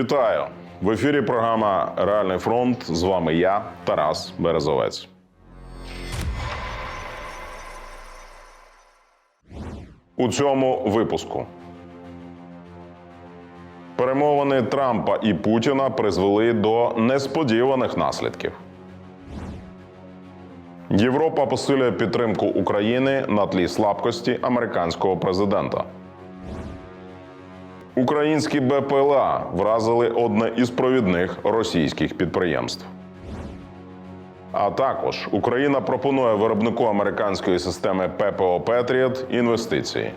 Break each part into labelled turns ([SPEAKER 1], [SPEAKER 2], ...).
[SPEAKER 1] Вітаю в ефірі. Програма Реальний фронт. З вами я, Тарас Березовець. У цьому випуску перемовини Трампа і Путіна призвели до несподіваних наслідків. Європа посилює підтримку України на тлі слабкості американського президента. Українські БПЛА вразили одне із провідних російських підприємств. А також Україна пропонує виробнику американської системи ППО Петріот інвестиції.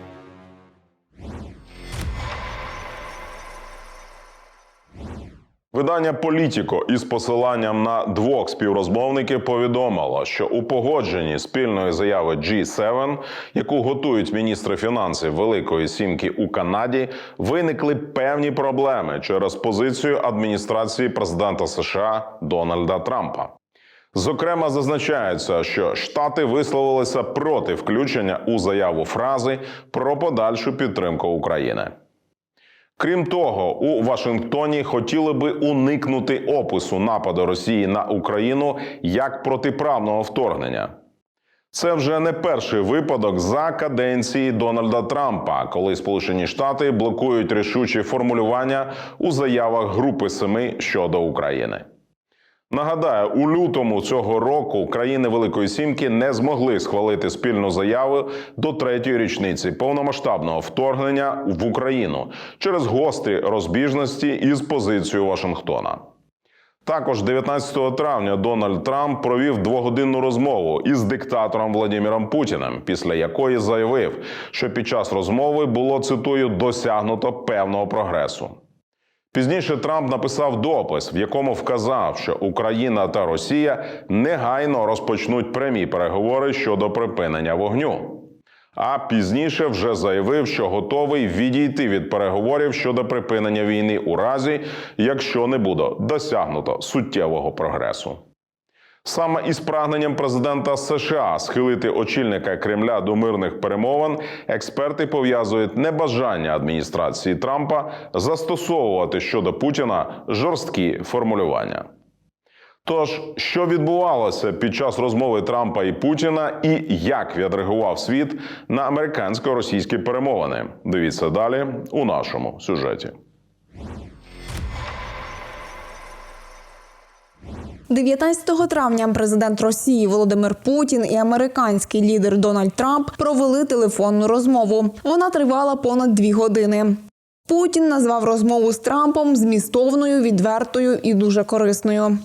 [SPEAKER 1] Видання Політіко із посиланням на двох співрозмовників повідомило, що у погодженні спільної заяви G7, яку готують міністри фінансів Великої Сімки у Канаді, виникли певні проблеми через позицію адміністрації президента США Дональда Трампа. Зокрема, зазначається, що Штати висловилися проти включення у заяву фрази про подальшу підтримку України. Крім того, у Вашингтоні хотіли би уникнути опису нападу Росії на Україну як протиправного вторгнення. Це вже не перший випадок за каденції Дональда Трампа, коли Сполучені Штати блокують рішучі формулювання у заявах Групи Семи щодо України. Нагадаю, у лютому цього року країни Великої Сімки не змогли схвалити спільну заяву до третьої річниці повномасштабного вторгнення в Україну через гострі розбіжності із позицією Вашингтона. Також 19 травня Дональд Трамп провів двогодинну розмову із диктатором Владимиром Путіним, після якої заявив, що під час розмови було цитую досягнуто певного прогресу. Пізніше Трамп написав допис, в якому вказав, що Україна та Росія негайно розпочнуть прямі переговори щодо припинення вогню. А пізніше вже заявив, що готовий відійти від переговорів щодо припинення війни у разі, якщо не буде досягнуто суттєвого прогресу. Саме із прагненням президента США схилити очільника Кремля до мирних перемовин, експерти пов'язують небажання адміністрації Трампа застосовувати щодо Путіна жорсткі формулювання. Тож, що відбувалося під час розмови Трампа і Путіна, і як відреагував світ на американсько-російські перемовини? Дивіться далі у нашому сюжеті.
[SPEAKER 2] 19 травня президент Росії Володимир Путін і американський лідер Дональд Трамп провели телефонну розмову. Вона тривала понад дві години. Путін назвав розмову з Трампом змістовною, відвертою і дуже корисною.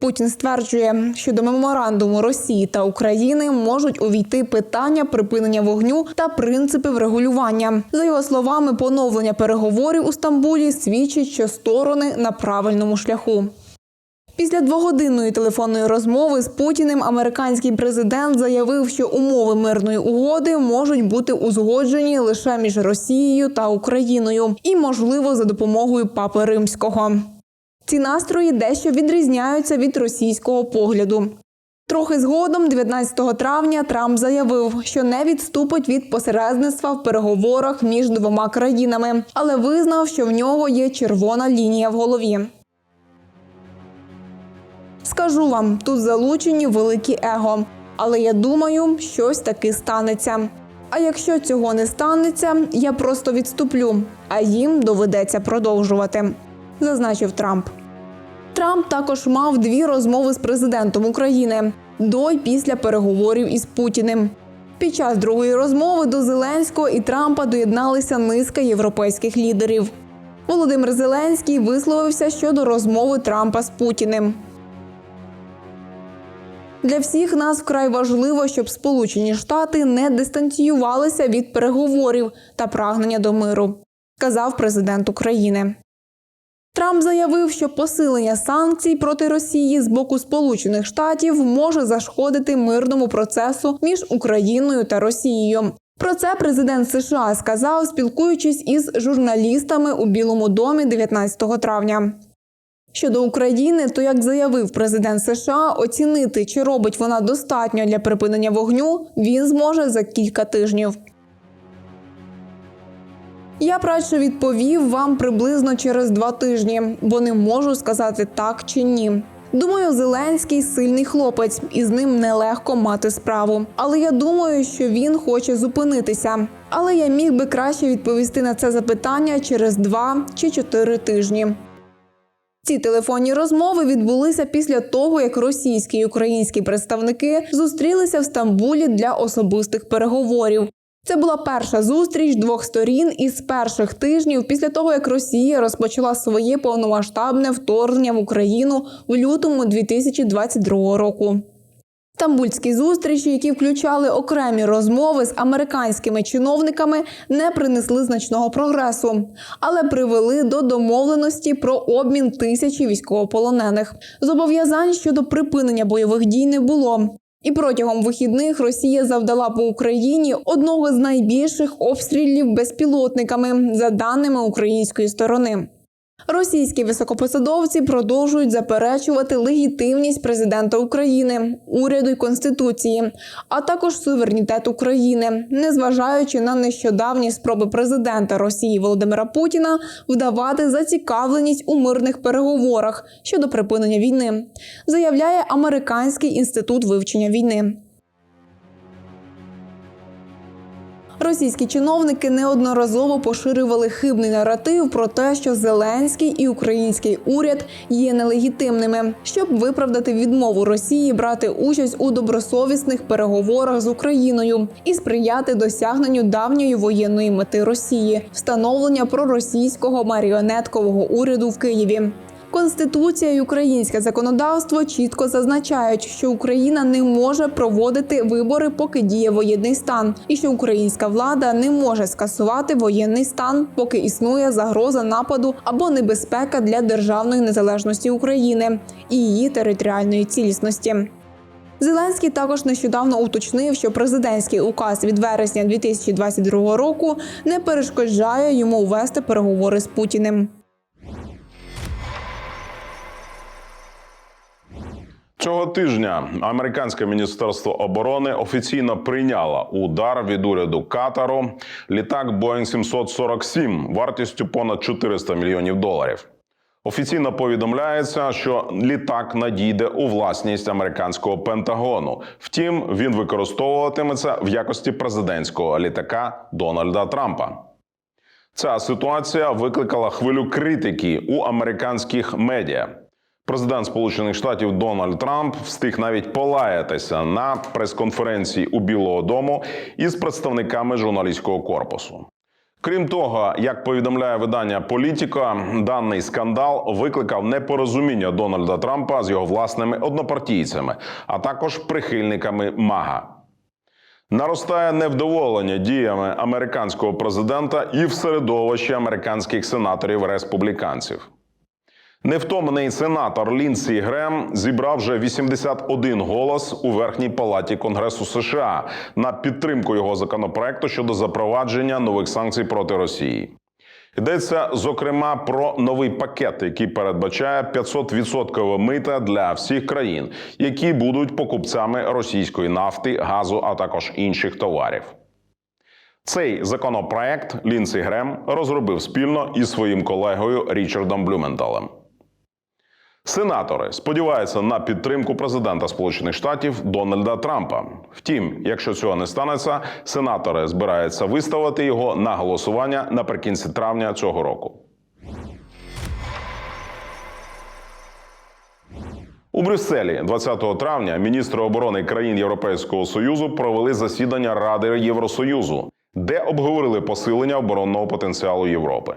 [SPEAKER 2] Путін стверджує, що до меморандуму Росії та України можуть увійти питання припинення вогню та принципи врегулювання. За його словами, поновлення переговорів у Стамбулі свідчить, що сторони на правильному шляху. Після двогодинної телефонної розмови з Путіним американський президент заявив, що умови мирної угоди можуть бути узгоджені лише між Росією та Україною, і, можливо, за допомогою папи римського. Ці настрої дещо відрізняються від російського погляду. Трохи згодом, 19 травня, Трамп заявив, що не відступить від посередництва в переговорах між двома країнами, але визнав, що в нього є червона лінія в голові. Скажу вам, тут залучені великі его. Але я думаю, щось таки станеться. А якщо цього не станеться, я просто відступлю, а їм доведеться продовжувати, зазначив Трамп. Трамп також мав дві розмови з президентом України до й після переговорів із Путіним. Під час другої розмови до Зеленського і Трампа доєдналися низка європейських лідерів. Володимир Зеленський висловився щодо розмови Трампа з Путіним. Для всіх нас вкрай важливо, щоб Сполучені Штати не дистанціювалися від переговорів та прагнення до миру, сказав президент України. Трамп заявив, що посилення санкцій проти Росії з боку Сполучених Штатів може зашкодити мирному процесу між Україною та Росією. Про це президент США сказав, спілкуючись із журналістами у Білому домі 19 травня. Щодо України, то як заявив президент США, оцінити, чи робить вона достатньо для припинення вогню, він зможе за кілька тижнів. Я б радше відповів вам приблизно через два тижні, бо не можу сказати так чи ні. Думаю, Зеленський сильний хлопець, і з ним нелегко мати справу. Але я думаю, що він хоче зупинитися. Але я міг би краще відповісти на це запитання через два чи чотири тижні. Ці телефонні розмови відбулися після того, як російські і українські представники зустрілися в Стамбулі для особистих переговорів. Це була перша зустріч двох сторін із перших тижнів після того, як Росія розпочала своє повномасштабне вторгнення в Україну в лютому 2022 року. Стамбульські зустрічі, які включали окремі розмови з американськими чиновниками, не принесли значного прогресу, але привели до домовленості про обмін тисячі військовополонених. Зобов'язань щодо припинення бойових дій не було. І протягом вихідних Росія завдала по Україні одного з найбільших обстрілів безпілотниками, за даними української сторони. Російські високопосадовці продовжують заперечувати легітимність президента України, уряду й конституції, а також суверенітет України, незважаючи на нещодавні спроби президента Росії Володимира Путіна вдавати зацікавленість у мирних переговорах щодо припинення війни, заявляє Американський інститут вивчення війни. Російські чиновники неодноразово поширювали хибний наратив про те, що Зеленський і український уряд є нелегітимними, щоб виправдати відмову Росії брати участь у добросовісних переговорах з Україною і сприяти досягненню давньої воєнної мети Росії встановлення проросійського маріонеткового уряду в Києві. Конституція і українське законодавство чітко зазначають, що Україна не може проводити вибори, поки діє воєнний стан, і що українська влада не може скасувати воєнний стан, поки існує загроза нападу або небезпека для державної незалежності України і її територіальної цілісності. Зеленський також нещодавно уточнив, що президентський указ від вересня 2022 року не перешкоджає йому вести переговори з Путіним.
[SPEAKER 1] Цього тижня американське міністерство оборони офіційно прийняло удар від уряду Катару літак Boeing 747 вартістю понад 400 мільйонів доларів. Офіційно повідомляється, що літак надійде у власність американського Пентагону. Втім, він використовуватиметься в якості президентського літака Дональда Трампа. Ця ситуація викликала хвилю критики у американських медіа. Президент Сполучених Штатів Дональд Трамп встиг навіть полаятися на прес-конференції у Білого Дому із представниками журналістського корпусу. Крім того, як повідомляє видання Політіка, даний скандал викликав непорозуміння Дональда Трампа з його власними однопартійцями, а також прихильниками МАГА. Наростає невдоволення діями американського президента і в середовищі американських сенаторів республіканців. Невтомний сенатор Лінсі Грем зібрав вже 81 голос у верхній палаті Конгресу США на підтримку його законопроекту щодо запровадження нових санкцій проти Росії. Йдеться зокрема про новий пакет, який передбачає 500% мита для всіх країн, які будуть покупцями російської нафти, газу, а також інших товарів. Цей законопроект Лінсі Грем розробив спільно із своїм колегою Річардом Блюменталем. Сенатори сподіваються на підтримку президента Сполучених Штатів Дональда Трампа. Втім, якщо цього не станеться, сенатори збираються виставити його на голосування наприкінці травня цього року. У Брюсселі 20 травня міністри оборони країн Європейського союзу провели засідання Ради Євросоюзу, де обговорили посилення оборонного потенціалу Європи.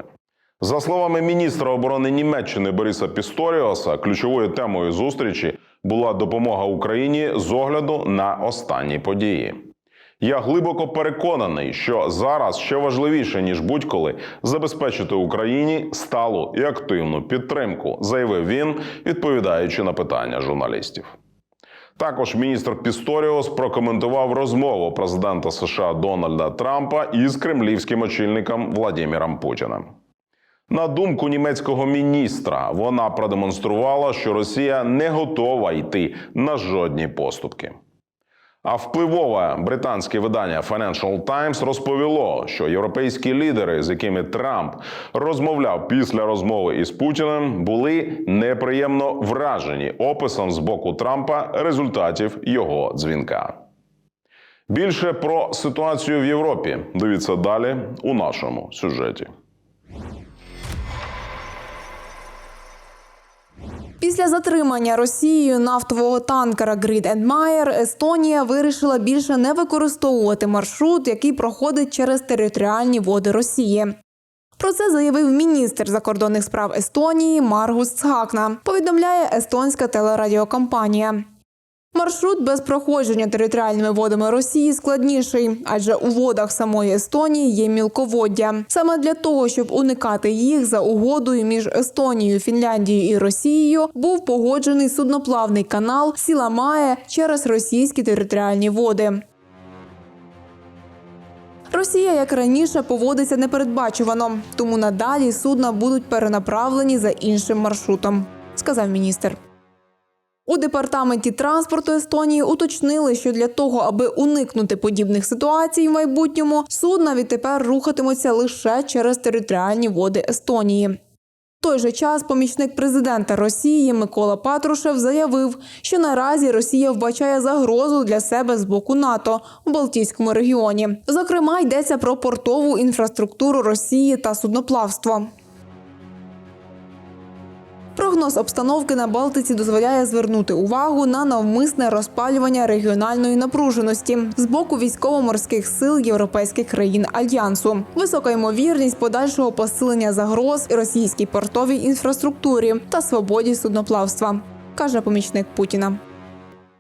[SPEAKER 1] За словами міністра оборони Німеччини Бориса Пісторіоса, ключовою темою зустрічі була допомога Україні з огляду на останні події. Я глибоко переконаний, що зараз ще важливіше ніж будь-коли забезпечити Україні сталу і активну підтримку, заявив він, відповідаючи на питання журналістів. Також міністр Пісторіос прокоментував розмову президента США Дональда Трампа із кремлівським очільником Владимиром Путіним. На думку німецького міністра, вона продемонструвала, що Росія не готова йти на жодні поступки. А впливове британське видання Financial Times розповіло, що європейські лідери, з якими Трамп розмовляв після розмови із Путіним, були неприємно вражені описом з боку Трампа результатів його дзвінка. Більше про ситуацію в Європі дивіться далі у нашому сюжеті.
[SPEAKER 2] Після затримання Росією нафтового танкера Грід Майер Естонія вирішила більше не використовувати маршрут, який проходить через територіальні води Росії. Про це заявив міністр закордонних справ Естонії Маргус Цхакна. Повідомляє естонська телерадіокомпанія. Маршрут без проходження територіальними водами Росії складніший, адже у водах самої Естонії є мілководдя. Саме для того, щоб уникати їх за угодою між Естонією, Фінляндією і Росією, був погоджений судноплавний канал Сіламає через російські територіальні води. Росія, як раніше, поводиться непередбачувано, тому надалі судна будуть перенаправлені за іншим маршрутом, сказав міністр. У департаменті транспорту Естонії уточнили, що для того, аби уникнути подібних ситуацій в майбутньому, судна відтепер рухатимуться лише через територіальні води Естонії. В той же час помічник президента Росії Микола Патрушев заявив, що наразі Росія вбачає загрозу для себе з боку НАТО у Балтійському регіоні. Зокрема, йдеться про портову інфраструктуру Росії та судноплавство. Прогноз обстановки на Балтиці дозволяє звернути увагу на навмисне розпалювання регіональної напруженості з боку військово-морських сил європейських країн альянсу. Висока ймовірність подальшого посилення загроз російській портовій інфраструктурі та свободі судноплавства, каже помічник Путіна.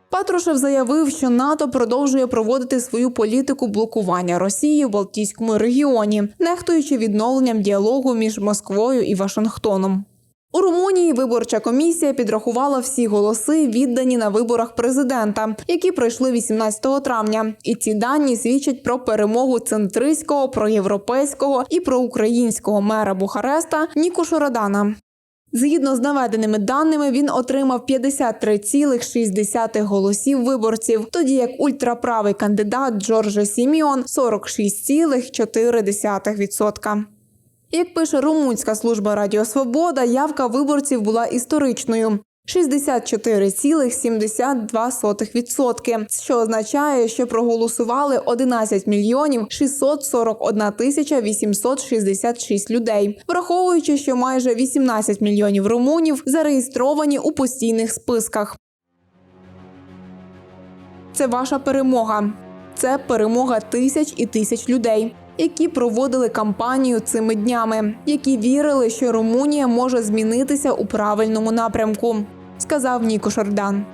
[SPEAKER 2] Патрушев заявив, що НАТО продовжує проводити свою політику блокування Росії в Балтійському регіоні, нехтуючи відновленням діалогу між Москвою і Вашингтоном. У Румунії виборча комісія підрахувала всі голоси, віддані на виборах президента, які пройшли 18 травня. І ці дані свідчать про перемогу центристського, проєвропейського і проукраїнського мера Бухареста Нікушу Радана. Згідно з наведеними даними, він отримав 53,6 голосів виборців, тоді як ультраправий кандидат Джорджа Сіміон 46,4%. Як пише румунська служба Радіо Свобода, явка виборців була історичною. 64,72%, що означає, що проголосували 11 мільйонів 641 тисяча 866 людей, враховуючи, що майже 18 мільйонів румунів зареєстровані у постійних списках. Це ваша перемога. Це перемога тисяч і тисяч людей які проводили кампанію цими днями, які вірили, що Румунія може змінитися у правильному напрямку, сказав Ніко Шардан.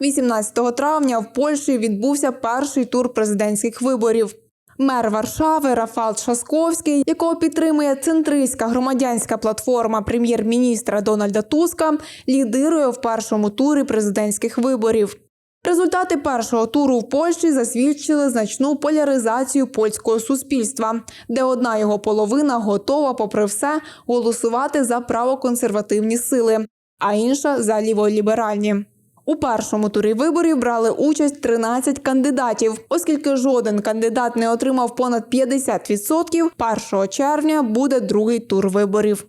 [SPEAKER 2] 18 травня в Польщі відбувся перший тур президентських виборів. Мер Варшави Рафал Шасковський, якого підтримує центристська громадянська платформа прем'єр-міністра Дональда Туска, лідирує в першому турі президентських виборів. Результати першого туру в Польщі засвідчили значну поляризацію польського суспільства, де одна його половина готова, попри все, голосувати за правоконсервативні сили, а інша за ліволіберальні. У першому турі виборів брали участь 13 кандидатів, оскільки жоден кандидат не отримав понад 50%, 1 червня буде другий тур виборів.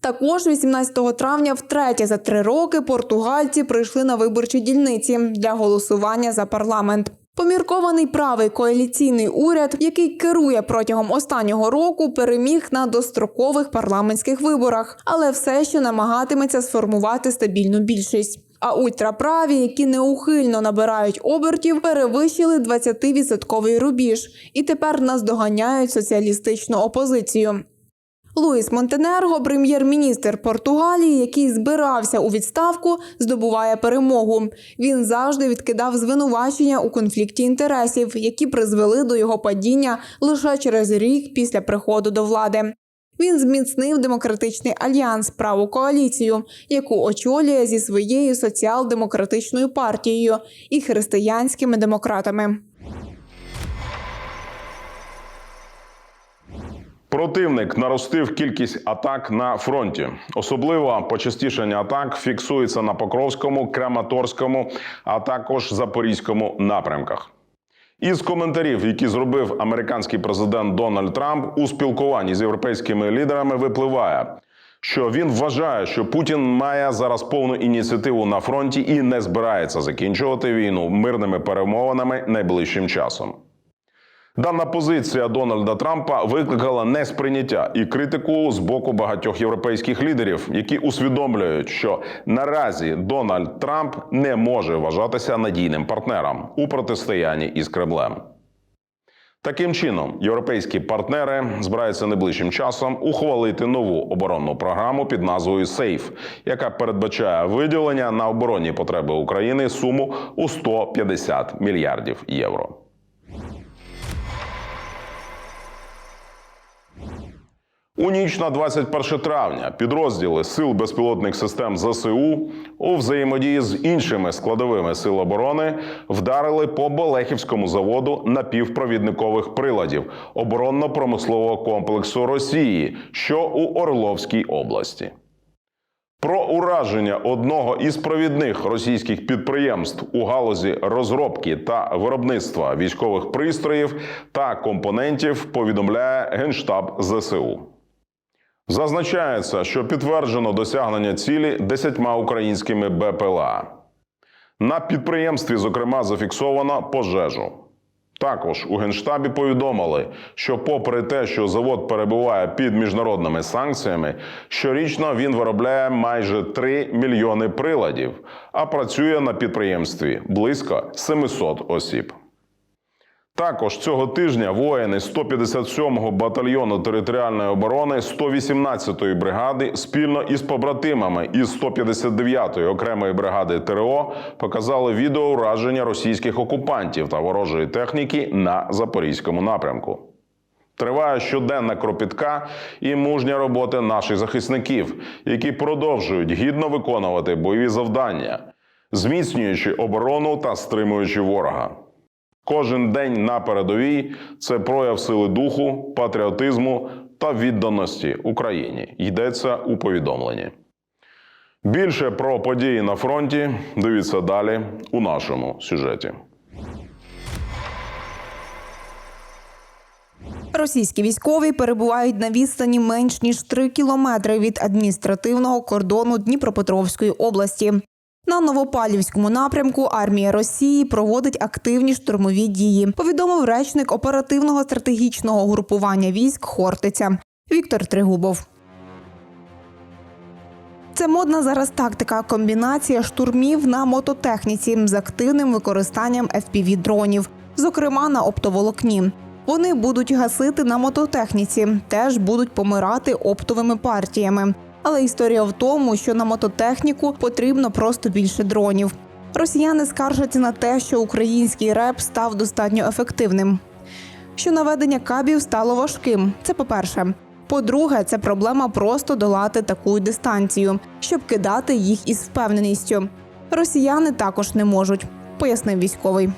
[SPEAKER 2] Також 18 травня, втретє за три роки, португальці прийшли на виборчі дільниці для голосування за парламент. Поміркований правий коаліційний уряд, який керує протягом останнього року, переміг на дострокових парламентських виборах, але все ще намагатиметься сформувати стабільну більшість. А ультраправі, які неухильно набирають обертів, перевищили 20-відсотковий рубіж і тепер наздоганяють соціалістичну опозицію. Луїс Монтенерго, прем'єр-міністр Португалії, який збирався у відставку, здобуває перемогу. Він завжди відкидав звинувачення у конфлікті інтересів, які призвели до його падіння лише через рік після приходу до влади. Він зміцнив демократичний альянс праву коаліцію, яку очолює зі своєю соціал-демократичною партією і
[SPEAKER 1] Противник наростив кількість атак на фронті. Особливо почастішення атак фіксується на Покровському, Краматорському, а також Запорізькому напрямках. Із коментарів, які зробив американський президент Дональд Трамп у спілкуванні з європейськими лідерами, випливає, що він вважає, що Путін має зараз повну ініціативу на фронті і не збирається закінчувати війну мирними перемовинами найближчим часом. Дана позиція Дональда Трампа викликала несприйняття і критику з боку багатьох європейських лідерів, які усвідомлюють, що наразі Дональд Трамп не може вважатися надійним партнером у протистоянні із Кремлем. Таким чином, європейські партнери збираються найближчим часом ухвалити нову оборонну програму під назвою «Сейф», яка передбачає виділення на оборонні потреби України суму у 150 мільярдів євро. У ніч на 21 травня підрозділи сил безпілотних систем ЗСУ у взаємодії з іншими складовими сил оборони вдарили по Болехівському заводу напівпровідникових приладів оборонно-промислового комплексу Росії, що у Орловській області. Про ураження одного із провідних російських підприємств у галузі розробки та виробництва військових пристроїв та компонентів повідомляє Генштаб ЗСУ. Зазначається, що підтверджено досягнення цілі десятьма українськими БПЛА. На підприємстві, зокрема, зафіксовано пожежу. Також у Генштабі повідомили, що, попри те, що завод перебуває під міжнародними санкціями, щорічно він виробляє майже 3 мільйони приладів, а працює на підприємстві близько 700 осіб. Також цього тижня воїни 157-го батальйону територіальної оборони 118-ї бригади спільно із побратимами із 159-ї окремої бригади ТРО показали відео ураження російських окупантів та ворожої техніки на запорізькому напрямку. Триває щоденна кропітка і мужня робота наших захисників, які продовжують гідно виконувати бойові завдання, зміцнюючи оборону та стримуючи ворога. Кожен день на передовій це прояв сили духу, патріотизму та відданості Україні. Йдеться у повідомленні. Більше про події на фронті дивіться далі у нашому сюжеті.
[SPEAKER 2] Російські військові перебувають на відстані менш ніж 3 кілометри від адміністративного кордону Дніпропетровської області. На Новопалівському напрямку армія Росії проводить активні штурмові дії. Повідомив речник оперативного стратегічного групування військ Хортиця Віктор Тригубов. Це модна зараз тактика комбінація штурмів на мототехніці з активним використанням fpv дронів, зокрема на оптоволокні. Вони будуть гасити на мототехніці, теж будуть помирати оптовими партіями. Але історія в тому, що на мототехніку потрібно просто більше дронів. Росіяни скаржаться на те, що український реп став достатньо ефективним. Що наведення кабів стало важким. Це по-перше. По-друге, це проблема просто долати таку дистанцію, щоб кидати їх із впевненістю. Росіяни також не можуть, пояснив військовий.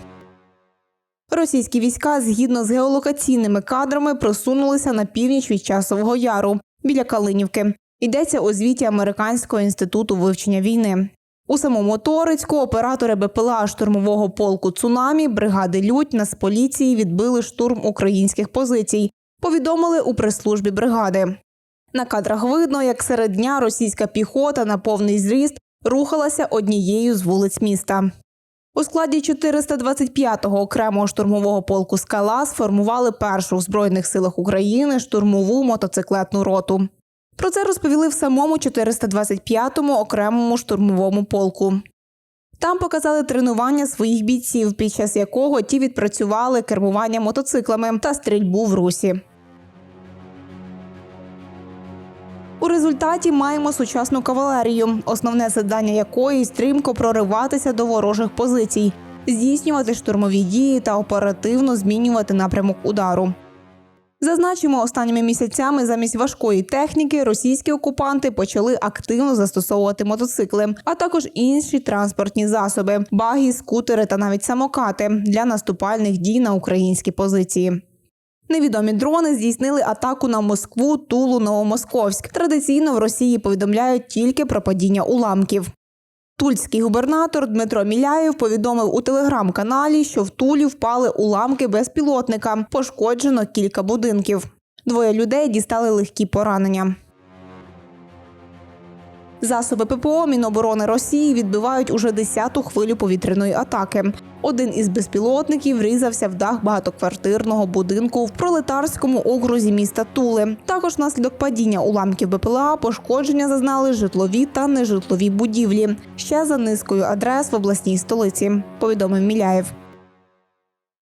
[SPEAKER 2] Російські війська згідно з геолокаційними кадрами просунулися на північ від часового яру біля Калинівки. Йдеться у звіті Американського інституту вивчення війни. У самому Торицьку оператори БПЛА штурмового полку Цунамі бригади Лють Нацполіції відбили штурм українських позицій. Повідомили у прес-службі бригади. На кадрах видно, як серед дня російська піхота на повний зріст рухалася однією з вулиць міста. У складі 425-го окремого штурмового полку Скала сформували першу в збройних силах України штурмову мотоциклетну роту. Про це розповіли в самому 425-му окремому штурмовому полку. Там показали тренування своїх бійців, під час якого ті відпрацювали кермування мотоциклами та стрільбу в русі. У результаті маємо сучасну кавалерію, основне завдання якої стрімко прориватися до ворожих позицій, здійснювати штурмові дії та оперативно змінювати напрямок удару. Зазначимо, останніми місяцями замість важкої техніки російські окупанти почали активно застосовувати мотоцикли, а також інші транспортні засоби, баги, скутери та навіть самокати для наступальних дій на українські позиції. Невідомі дрони здійснили атаку на Москву, Тулу, Новомосковськ. Традиційно в Росії повідомляють тільки про падіння уламків. Тульський губернатор Дмитро Міляєв повідомив у телеграм-каналі, що в Тулі впали уламки безпілотника. Пошкоджено кілька будинків. Двоє людей дістали легкі поранення. Засоби ППО Міноборони Росії відбивають уже десяту хвилю повітряної атаки. Один із безпілотників врізався в дах багатоквартирного будинку в пролетарському окрузі міста Тули. Також внаслідок падіння уламків БПЛА пошкодження зазнали житлові та нежитлові будівлі. Ще за низкою адрес в обласній столиці. Повідомив Міляєв.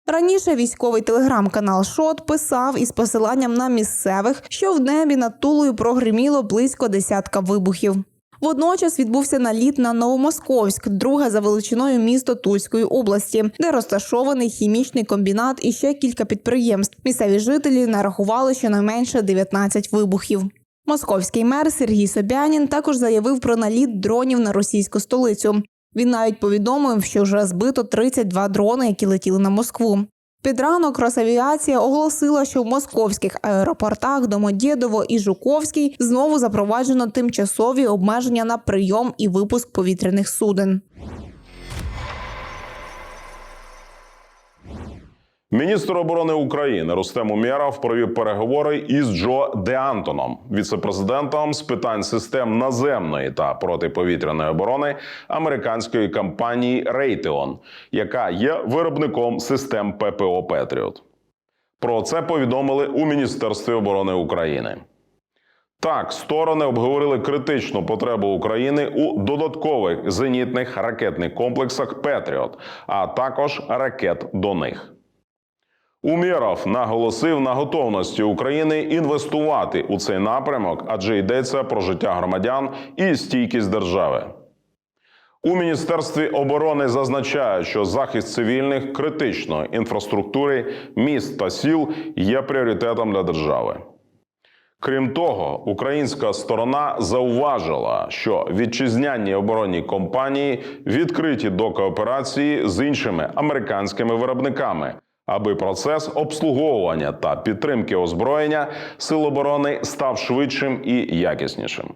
[SPEAKER 2] Раніше військовий телеграм-канал Шот писав із посиланням на місцевих, що в небі над Тулою прогриміло близько десятка вибухів. Водночас відбувся наліт на Новомосковськ, друге за величиною місто Тульської області, де розташований хімічний комбінат і ще кілька підприємств. Місцеві жителі нарахували щонайменше 19 вибухів. Московський мер Сергій Собянін також заявив про наліт дронів на російську столицю. Він навіть повідомив, що вже збито 32 дрони, які летіли на Москву. Під ранок Росавіація оголосила, що в московських аеропортах Домодєдово і Жуковський знову запроваджено тимчасові обмеження на прийом і випуск повітряних суден.
[SPEAKER 1] Міністр оборони України Рустем Умєров провів переговори із Джо Деантоном, віцепрезидентом з питань систем наземної та протиповітряної оборони американської компанії Raytheon, яка є виробником систем ППО Петріот. Про це повідомили у Міністерстві оборони України. Так, сторони обговорили критичну потребу України у додаткових зенітних ракетних комплексах Петріот, а також ракет до них. Умєров наголосив на готовності України інвестувати у цей напрямок, адже йдеться про життя громадян і стійкість держави. У міністерстві оборони зазначають, що захист цивільних критичної інфраструктури міст та сіл є пріоритетом для держави. Крім того, українська сторона зауважила, що вітчизняні оборонні компанії відкриті до кооперації з іншими американськими виробниками, аби процес обслуговування та підтримки озброєння сил оборони став швидшим і якіснішим.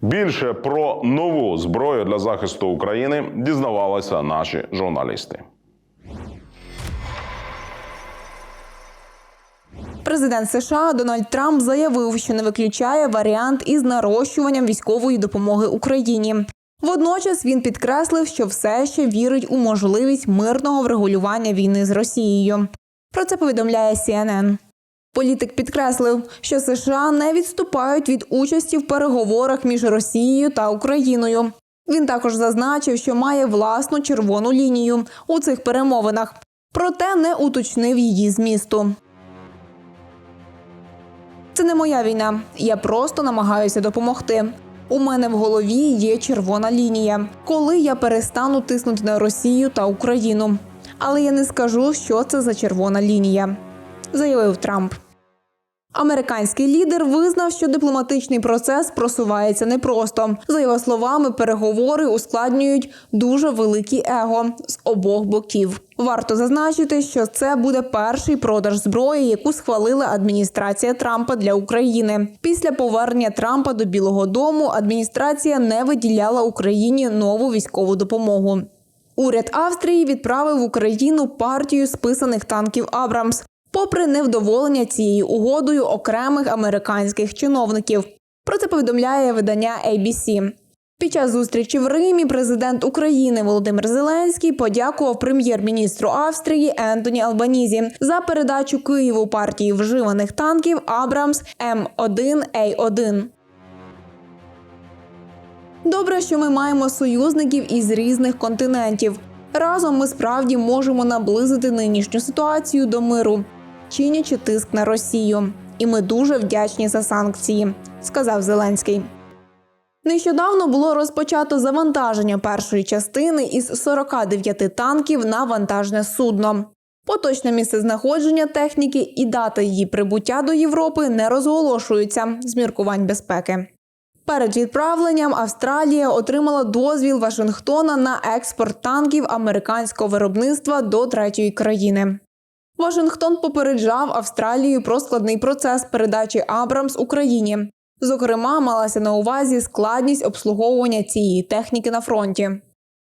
[SPEAKER 1] Більше про нову зброю для захисту України дізнавалися наші журналісти.
[SPEAKER 2] Президент США Дональд Трамп заявив, що не виключає варіант із нарощуванням військової допомоги Україні. Водночас він підкреслив, що все ще вірить у можливість мирного врегулювання війни з Росією. Про це повідомляє CNN. Політик підкреслив, що США не відступають від участі в переговорах між Росією та Україною. Він також зазначив, що має власну червону лінію у цих перемовинах, проте не уточнив її змісту. Це не моя війна. Я просто намагаюся допомогти. У мене в голові є червона лінія, коли я перестану тиснути на Росію та Україну. Але я не скажу, що це за червона лінія, заявив Трамп. Американський лідер визнав, що дипломатичний процес просувається непросто. За його словами, переговори ускладнюють дуже великі его з обох боків. Варто зазначити, що це буде перший продаж зброї, яку схвалила адміністрація Трампа для України. Після повернення Трампа до Білого Дому адміністрація не виділяла Україні нову військову допомогу. Уряд Австрії відправив в Україну партію списаних танків Абрамс, попри невдоволення цією угодою окремих американських чиновників. Про це повідомляє видання ABC. Під час зустрічі в Римі президент України Володимир Зеленський подякував прем'єр-міністру Австрії Ентоні Албанізі за передачу Києву партії вживаних танків Абрамс М1А1. Добре, що ми маємо союзників із різних континентів. Разом ми справді можемо наблизити нинішню ситуацію до миру, чинячи тиск на Росію. І ми дуже вдячні за санкції, сказав Зеленський. Нещодавно було розпочато завантаження першої частини із 49 танків на вантажне судно. Поточне місце знаходження техніки і дата її прибуття до Європи не розголошуються з міркувань безпеки. Перед відправленням Австралія отримала дозвіл Вашингтона на експорт танків американського виробництва до третьої країни. Вашингтон попереджав Австралію про складний процес передачі Абрамс Україні. Зокрема, малася на увазі складність обслуговування цієї техніки на фронті.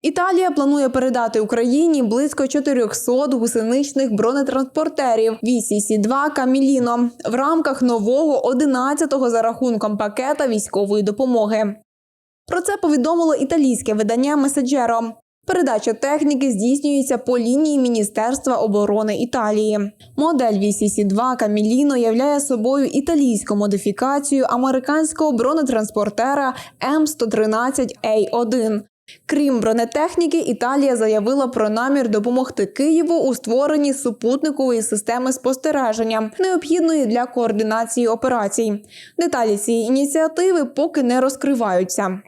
[SPEAKER 2] Італія планує передати Україні близько 400 гусеничних бронетранспортерів VCC-2 Каміліно в рамках нового 11-го за рахунком пакета військової допомоги. Про це повідомило італійське видання Меседжеро. Передача техніки здійснюється по лінії Міністерства оборони Італії. Модель VCC-2 Каміліно являє собою італійську модифікацію американського бронетранспортера М113А1. Крім бронетехніки, Італія заявила про намір допомогти Києву у створенні супутникової системи спостереження, необхідної для координації операцій. Деталі цієї ініціативи поки не розкриваються.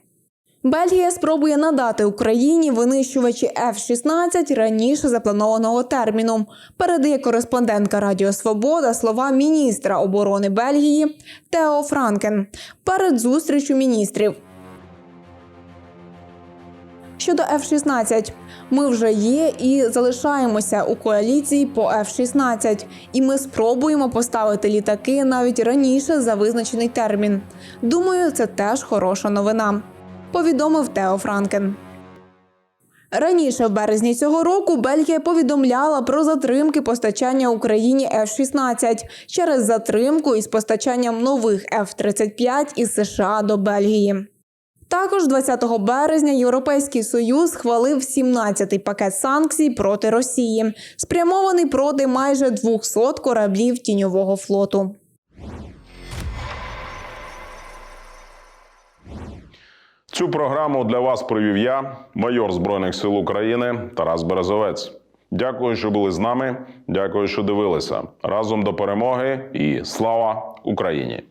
[SPEAKER 2] Бельгія спробує надати Україні винищувачі F-16 раніше запланованого терміну. Передає кореспондентка Радіо Свобода слова міністра оборони Бельгії Тео Франкен перед зустрічю міністрів. Щодо F-16, ми вже є і залишаємося у коаліції по F-16, і ми спробуємо поставити літаки навіть раніше за визначений термін. Думаю, це теж хороша новина. Повідомив Тео Франкен. Раніше, в березні цього року, Бельгія повідомляла про затримки постачання Україні F-16 через затримку із постачанням нових F-35 із США до Бельгії. Також 20 березня Європейський Союз схвалив 17-й пакет санкцій проти Росії, спрямований проти майже 200 кораблів тіньового флоту.
[SPEAKER 1] Цю програму для вас провів я, майор Збройних сил України Тарас Березовець. Дякую, що були з нами. Дякую, що дивилися. Разом до перемоги і слава Україні!